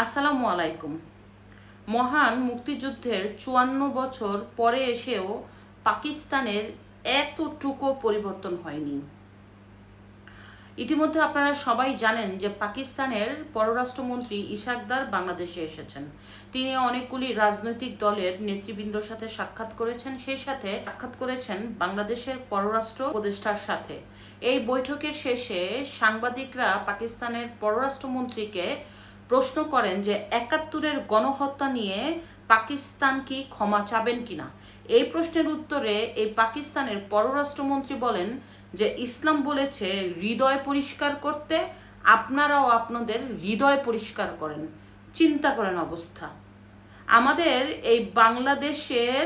আসসালামু আলাইকুম। মহান মুক্তিযুদ্ধের চুয়ান্ন বছর পরে এসেও পাকিস্তানের এতটুকু পরিবর্তন হয়নি। ইতিমধ্যে আপনারা সবাই জানেন যে পাকিস্তানের পররাষ্ট্রমন্ত্রী ইশাকদার বাংলাদেশে এসেছেন। তিনি অনেকগুলি রাজনৈতিক দলের নেতৃবৃন্দর সাথে সাক্ষাৎ করেছেন, সেই সাথে সাক্ষাৎ করেছেন বাংলাদেশের পররাষ্ট্র উপদেষ্টার সাথে। এই বৈঠকের শেষে সাংবাদিকরা পাকিস্তানের পররাষ্ট্রমন্ত্রীকে প্রশ্ন করেন যে একাত্তরের গণহত্যা নিয়ে পাকিস্তান কি ক্ষমা চাবেন কিনা? এই প্রশ্নের উত্তরে এই পাকিস্তানের পররাষ্ট্রমন্ত্রী বলেন যে ইসলাম বলেছে, হৃদয় পরিষ্কার করতে আপনারাও আপনাদের হৃদয় পরিষ্কার করেন। চিন্তা করেন অবস্থা। আমাদের এই বাংলাদেশের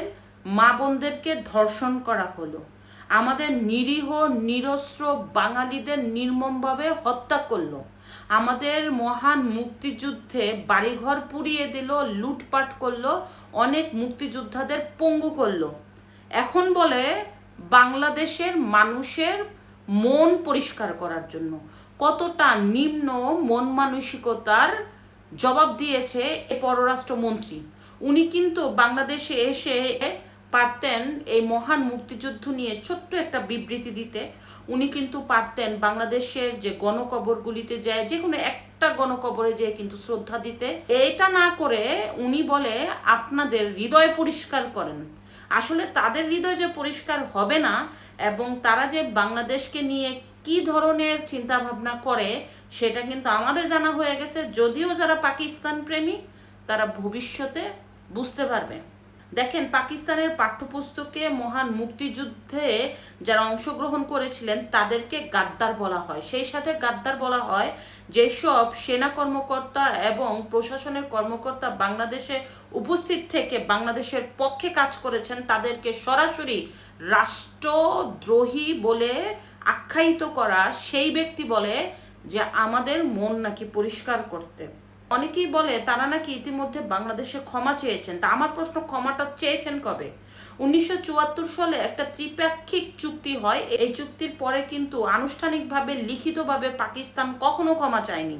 মা বোনদেরকে ধর্ষণ করা হলো। আমাদের নিরীহ, নিরস্ত্র বাঙালিদের নির্মমভাবে হত্যা করল। আমাদের মহান মুক্তিযুদ্ধে বাড়িঘর পুড়িয়ে দিল, লুটপাট করল, অনেক মুক্তিযোদ্ধাদের পঙ্গু করল। এখন বলে বাংলাদেশের মানুষের মন পরিষ্কার করার জন্য। কতটা নিম্ন মন মানসিকতার জবাব দিয়েছে এ পররাষ্ট্রমন্ত্রী। উনি কিন্তু বাংলাদেশে এসে পারতেন এই মহান মুক্তিযুদ্ধ নিয়ে ছোট্ট একটা বিবৃতি দিতে। উনি কিন্তু পারতেন বাংলাদেশের যে গণকবরগুলিতে যায় যে কোনো একটা গণকবরে যেয়ে কিন্তু শ্রদ্ধা দিতে। এটা না করে উনি বলে, আপনাদের হৃদয় পরিষ্কার করেন। আসলে তাদের হৃদয় যে পরিষ্কার হবে না, এবং তারা যে বাংলাদেশকে নিয়ে কি ধরনের চিন্তা ভাবনা করে, সেটা কিন্তু আমাদের জানা হয়ে গেছে। যদিও যারা পাকিস্তান প্রেমী, তারা ভবিষ্যতে বুঝতে পারবে। দেখেন, পাকিস্তানের পাঠ্যপুস্তকে মহান মুক্তিযুদ্ধে যারা অংশগ্রহণ করেছিলেন, তাদেরকে গাদ্দার বলা হয়। সেই সাথে গাদ্দার বলা হয়, যেসব সেনা কর্মকর্তা এবং প্রশাসনের কর্মকর্তা বাংলাদেশে উপস্থিত থেকে বাংলাদেশের পক্ষে কাজ করেছেন, তাদেরকে সরাসরি রাষ্ট্রদ্রোহী বলে আখ্যায়িত করা সেই ব্যক্তি বলে যে আমাদের মন নাকি পরিষ্কার করতে। অনেকেই বলে, তারা নাকি ইতিমধ্যে বাংলাদেশে ক্ষমা চেয়েছেন। তা আমার প্রশ্ন, ক্ষমাটা চেয়েছেন কবে? উনিশশো চুয়াত্তর সালে একটা ত্রিপাক্ষিক চুক্তি হয়। এই চুক্তির পরে কিন্তু আনুষ্ঠানিকভাবে, লিখিতভাবে পাকিস্তান কখনো ক্ষমা চায়নি।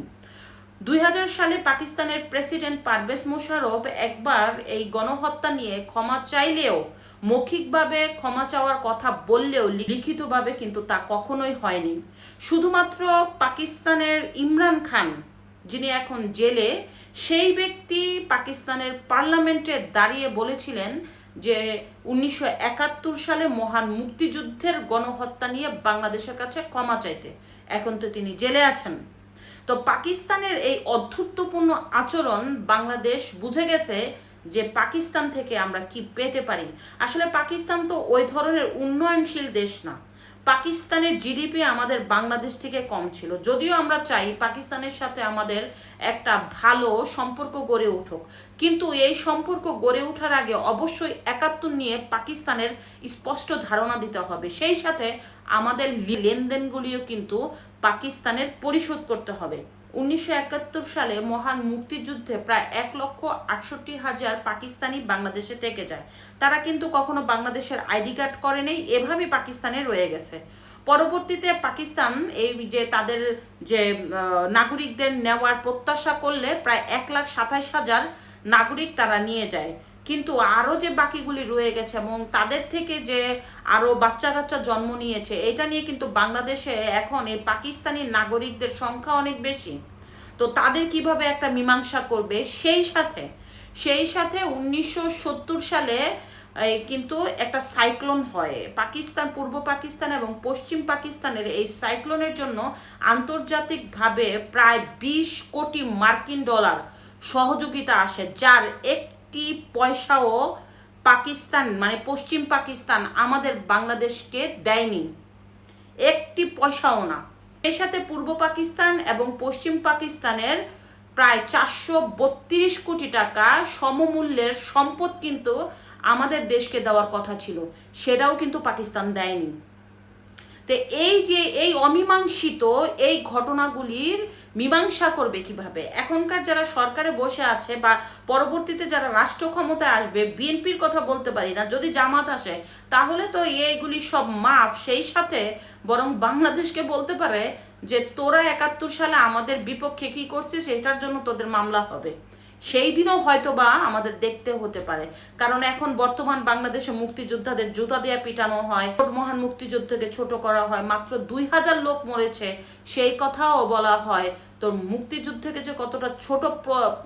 দুই হাজার সালে পাকিস্তানের প্রেসিডেন্ট পারভেজ মোশারফ একবার এই গণহত্যা নিয়ে ক্ষমা চাইলেও, মৌখিকভাবে ক্ষমা চাওয়ার কথা বললেও, লিখিতভাবে কিন্তু তা কখনোই হয়নি। শুধুমাত্র পাকিস্তানের ইমরান খান যিনি এখন জেলে, সেই ব্যক্তি পাকিস্তানের পার্লামেন্টে দাঁড়িয়ে বলেছিলেন যে উনিশশো একাত্তর সালে মহান মুক্তিযুদ্ধের গণহত্যা নিয়ে বাংলাদেশের কাছে ক্ষমা চাইতে। এখন তো তিনি জেলে আছেন। তো পাকিস্তানের এই অধ্যুত্বপূর্ণ আচরণ বাংলাদেশ বুঝে গেছে যে পাকিস্তান থেকে আমরা কি পেতে পারি। আসলে পাকিস্তান তো ওই ধরনের উন্নয়নশীল দেশ না। পাকিস্তানের জিডিপি আমাদের বাংলাদেশ থেকে কম ছিল। যদিও আমরা চাই পাকিস্তানের সাথে আমাদের একটা ভালো সম্পর্ক গড়ে উঠুক। কিন্তু এই সম্পর্ক গড়ে ওঠার আগে অবশ্যই একাত্তর নিয়ে পাকিস্তানের স্পষ্ট ধারণা দিতে হবে। সেই সাথে আমাদের লেনদেনগুলিও কিন্তু পাকিস্তানের পরিশোধ করতে হবে। উনিশশো একাত্তর সালে মহান মুক্তিযুদ্ধে প্রায় এক লক্ষ আটষট্টি হাজার পাকিস্তানি বাংলাদেশে থেকে যায়। তারা কিন্তু কখনো বাংলাদেশের আইডি কার্ড করে নেই, এভাবেই পাকিস্তানে রয়ে গেছে। পরবর্তীতে পাকিস্তান এই যে তাদের যে নাগরিকদের নেওয়ার প্রত্যাশা করলে প্রায় এক লাখ সাতাইশ হাজার নাগরিক তারা নিয়ে যায়। কিন্তু আরও যে বাকিগুলি রয়ে গেছে এবং তাদের থেকে যে আরও বাচ্চা কাচ্চা জন্ম নিয়েছে, এটা নিয়ে কিন্তু বাংলাদেশে এখন এই পাকিস্তানি নাগরিকদের সংখ্যা অনেক বেশি। তো তাদের কীভাবে একটা মীমাংসা করবে? সেই সাথে সেই সাথে উনিশশো সত্তর সালে কিন্তু একটা সাইক্লোন হয়। পাকিস্তান, পূর্ব পাকিস্তান এবং পশ্চিম পাকিস্তানের এই সাইক্লোনের জন্য আন্তর্জাতিকভাবে প্রায় বিশ কোটি মার্কিন ডলার সহযোগিতা আসে, যার এক একটি পয়সাও পাকিস্তান মানে পশ্চিম পাকিস্তান আমাদের বাংলাদেশকে দেয়নি। একটি পয়সাও না। এর সাথে পূর্ব পাকিস্তান এবং পশ্চিম পাকিস্তানের প্রায় চারশো বত্রিশ কোটি টাকা সমমূল্যের সম্পদ কিন্তু আমাদের দেশকে দেওয়ার কথা ছিল। সেটাও কিন্তু পাকিস্তান দেয়নি। তো এই যে এই অমীমাংসিত এই ঘটনাগুলির মীমাংসা করবে কীভাবে? এখনকার যারা সরকারে বসে আছে বা পরবর্তীতে যারা রাষ্ট্র ক্ষমতায় আসবে, বিএনপির কথা বলতে পারি না, যদি জামাত আসে, তাহলে তো এইগুলি সব মাফ। সেই সাথে বরং বাংলাদেশকে বলতে পারে যে তোরা একাত্তর সালে আমাদের বিপক্ষে কি করছিস, সেটার জন্য তোদের মামলা হবে। সেই দিনও হয়তো বা আমাদের দেখতে হতে পারে। কারণ এখন বর্তমান বাংলাদেশে মুক্তিযোদ্ধাদের জুতা দিয়ে পিটানো হয়, মহান মুক্তিযুদ্ধকে ছোট করা হয়, মাত্র দুই হাজার লোক মরেছে, সেই কথাও বলা হয়। তোর মুক্তিযুদ্ধকে যে কতটা ছোট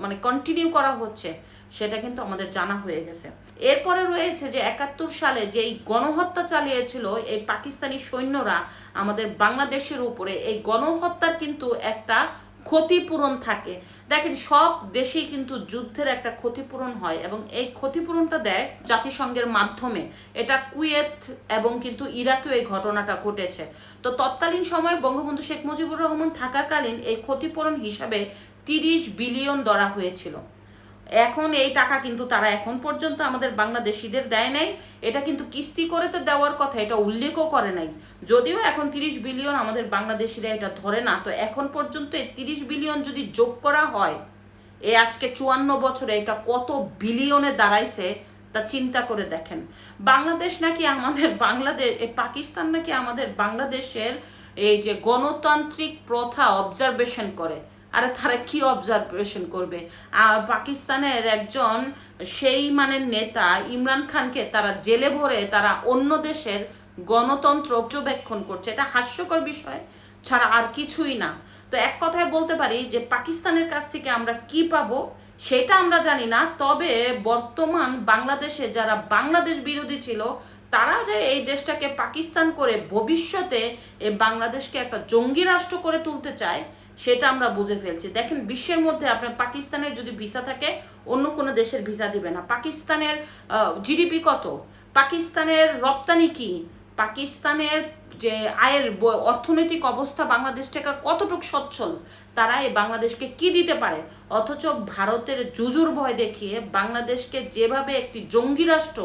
মানে কন্টিনিউ করা হচ্ছে, সেটা কিন্তু আমাদের জানা হয়ে গেছে। এরপরে রয়েছে যে একাত্তর সালে যেই গণহত্যা চালিয়েছিল, এই পাকিস্তানি সৈন্যরা আমাদের বাংলাদেশের উপরে, এই গণহত্যার কিন্তু একটা ক্ষতিপূরণ থাকে। দেখেন, সব দেশেই কিন্তু যুদ্ধের একটা ক্ষতিপূরণ হয় এবং এই ক্ষতিপূরণটা দেয় জাতিসংঘের মাধ্যমে। এটা কুয়েত এবং কিন্তু ইরাকেও এই ঘটনাটা ঘটেছে। তো তৎকালীন সময়ে বঙ্গবন্ধু শেখ মুজিবুর রহমান থাকাকালীন এই ক্ষতিপূরণ হিসাবে তিরিশ বিলিয়ন ধরা হয়েছিল। এখন এই টাকা কিন্তু তারা এখন পর্যন্ত আমাদের বাংলাদেশিদের দেয় নাই। এটা কিন্তু কিস্তি করে তো দেওয়ার কথা, এটা উল্লেখও করে নাই। যদিও এখন তিরিশ বিলিয়ন আমাদের বাংলাদেশিরা এটা ধরে না, তো এখন পর্যন্ত এই তিরিশ বিলিয়ন যদি যোগ করা হয়, এ আজকে চুয়ান্ন বছরে এটা কত বিলিয়নে দাঁড়াইছে, তা চিন্তা করে দেখেন। বাংলাদেশ নাকি আমাদের বাংলাদেশ পাকিস্তান নাকি আমাদের বাংলাদেশের এই যে গণতান্ত্রিক প্রথা অবজারভেশন করে। আরে তারা কি অবজারভেশন করবে? পাকিস্তানের একজন সেই মানের নেতা ইমরান খানকে তারা জেলে ভরে তারা অন্য দেশের গণতন্ত্র পর্যবেক্ষণ করছে। এটা হাস্যকর বিষয়, ছাড়া আর কিছুই না। তো এক কথায় বলতে পারি যে পাকিস্তানের কাছ থেকে আমরা কি পাবো সেটা আমরা জানি না, তবে বর্তমান বাংলাদেশে যারা বাংলাদেশ বিরোধী ছিল, তারা যে এই দেশটাকে পাকিস্তান করে ভবিষ্যতে এই বাংলাদেশকে একটা জঙ্গি রাষ্ট্র করে তুলতে চায় সেটা আমরা বুঝে ফেলছি। দেখেন, বিশ্বের মধ্যে আপনার পাকিস্তানের যদি ভিসা থাকে, অন্য কোনো দেশের ভিসা দিবে না। পাকিস্তানের জিডিপি কত? পাকিস্তানের রপ্তানি কি? পাকিস্তানের যে আয়ের অর্থনৈতিক অবস্থা বাংলাদেশ থেকে কতটুকু সচ্ছল, তারা এই বাংলাদেশকে কি দিতে পারে? অথচ ভারতের জুজুর ভয় দেখিয়ে বাংলাদেশকে যেভাবে একটি জঙ্গি রাষ্ট্র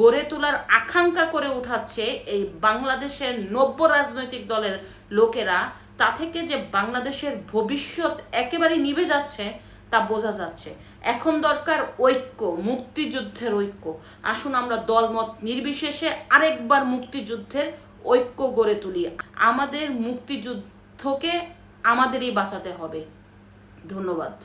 গড়ে তোলার আকাঙ্ক্ষা করে উঠাচ্ছে, এই বাংলাদেশের নব্য রাজনৈতিক দলের লোকেরা তা থেকে যে বাংলাদেশের ভবিষ্যৎ একেবারে নিভে যাচ্ছে, তা বোঝা যাচ্ছে। এখন দরকার ঐক্য, মুক্তিযুদ্ধের ঐক্য। আসুন আমরা দলমত নির্বিশেষে আরেকবার মুক্তিযুদ্ধের ঐক্য গড়ে তুলি। আমাদের মুক্তিযুদ্ধকে আমাদেরই বাঁচাতে হবে। ধন্যবাদ।